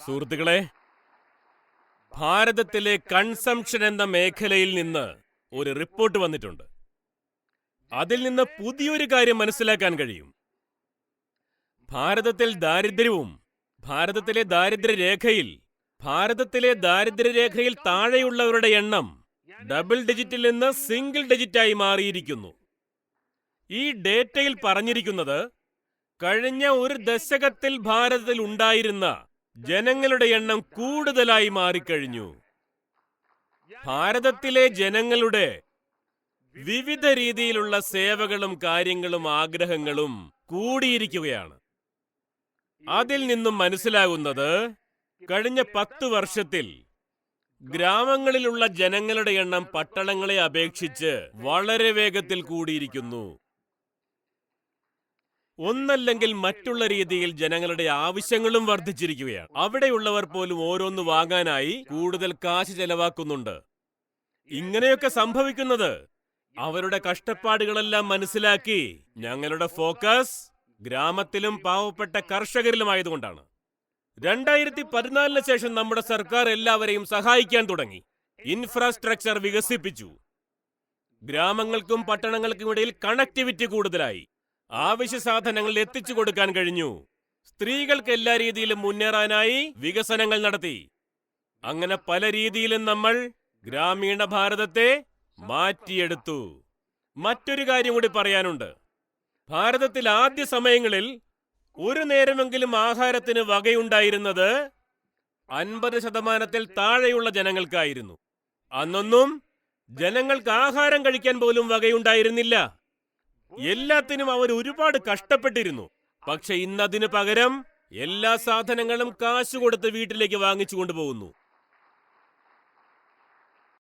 സുഹൃത്തുക്കളെ ഭാരതത്തിലെ കൺസംഷൻ എന്ന മേഖലയിൽ നിന്ന് ഒരു റിപ്പോർട്ട് വന്നിട്ടുണ്ട്. അതിൽ നിന്ന് പുതിയൊരു കാര്യം മനസ്സിലാക്കാൻ കഴിയും. ഭാരതത്തിൽ ദാരിദ്ര്യവും ഭാരതത്തിലെ ദാരിദ്ര്യരേഖയിൽ ഭാരതത്തിലെ ദാരിദ്ര്യരേഖയിൽ താഴെയുള്ളവരുടെ എണ്ണം ഡബിൾ ഡിജിറ്റിൽ നിന്ന് സിംഗിൾ ഡിജിറ്റായി മാറിയിരിക്കുന്നു. ഈ ഡേറ്റയിൽ പറഞ്ഞിരിക്കുന്നത് കഴിഞ്ഞ ഒരു ദശകത്തിൽ ഭാരതത്തിൽ ഉണ്ടായിരുന്ന ജനങ്ങളുടെ എണ്ണം കൂടുതലായി മാറിക്കഴിഞ്ഞു. ഭാരതത്തിലെ ജനങ്ങളുടെ വിവിധ രീതിയിലുള്ള സേവകളും കാര്യങ്ങളും ആഗ്രഹങ്ങളും കൂടിയിരിക്കുകയാണ്. അതിൽ നിന്നും മനസ്സിലാകുന്നത് കഴിഞ്ഞ പത്ത് വർഷത്തിൽ ഗ്രാമങ്ങളിലുള്ള ജനങ്ങളുടെ എണ്ണം പട്ടണങ്ങളെ അപേക്ഷിച്ച് വളരെ വേഗത്തിൽ കൂടിയിരിക്കുന്നു. ഒന്നല്ലെങ്കിൽ മറ്റുള്ള രീതിയിൽ ജനങ്ങളുടെ ആവശ്യങ്ങളും വർദ്ധിച്ചിരിക്കുകയാണ്. അവിടെയുള്ളവർ പോലും ഓരോന്ന് വാങ്ങാനായി കൂടുതൽ കാശ് ചെലവാക്കുന്നുണ്ട്. ഇങ്ങനെയൊക്കെ സംഭവിക്കുന്നത്. അവരുടെ കഷ്ടപ്പാടുകളെല്ലാം മനസ്സിലാക്കി ഞങ്ങളുടെ ഫോക്കസ് ഗ്രാമത്തിലും പാവപ്പെട്ട കർഷകരിലുമായതുകൊണ്ടാണ്. രണ്ടായിരത്തി പതിനാലിന് ശേഷം നമ്മുടെ സർക്കാർ എല്ലാവരെയും സഹായിക്കാൻ തുടങ്ങി. ഇൻഫ്രാസ്ട്രക്ചർ വികസിപ്പിച്ചു. ഗ്രാമങ്ങൾക്കും പട്ടണങ്ങൾക്കും ഇടയിൽ കണക്ടിവിറ്റി കൂടുതലായി. ആവശ്യ സാധനങ്ങൾ എത്തിച്ചു കൊടുക്കാൻ കഴിഞ്ഞു. സ്ത്രീകൾക്ക് എല്ലാ രീതിയിലും മുന്നേറാനായി വികസനങ്ങൾ നടത്തി. അങ്ങനെ പല രീതിയിലും നമ്മൾ ഗ്രാമീണ ഭാരതത്തെ മാറ്റിയെടുത്തു. മറ്റൊരു കാര്യം കൂടി പറയാനുണ്ട്. ഭാരതത്തിൽ ആദ്യ സമയങ്ങളിൽ ഒരു നേരമെങ്കിലും ആഹാരത്തിന് വകയുണ്ടായിരുന്നത് അൻപത് ശതമാനത്തിൽ താഴെയുള്ള ജനങ്ങൾക്കായിരുന്നു. അന്നൊന്നും ജനങ്ങൾക്ക് ആഹാരം കഴിക്കാൻ പോലും വകയുണ്ടായിരുന്നില്ല. എല്ലാത്തിനും അവർ ഒരുപാട് കഷ്ടപ്പെട്ടിരുന്നു. പക്ഷെ ഇന്നതിന് പകരം എല്ലാ സാധനങ്ങളും കാശ് കൊടുത്ത് വീട്ടിലേക്ക് വാങ്ങിച്ചു കൊണ്ടുപോകുന്നു.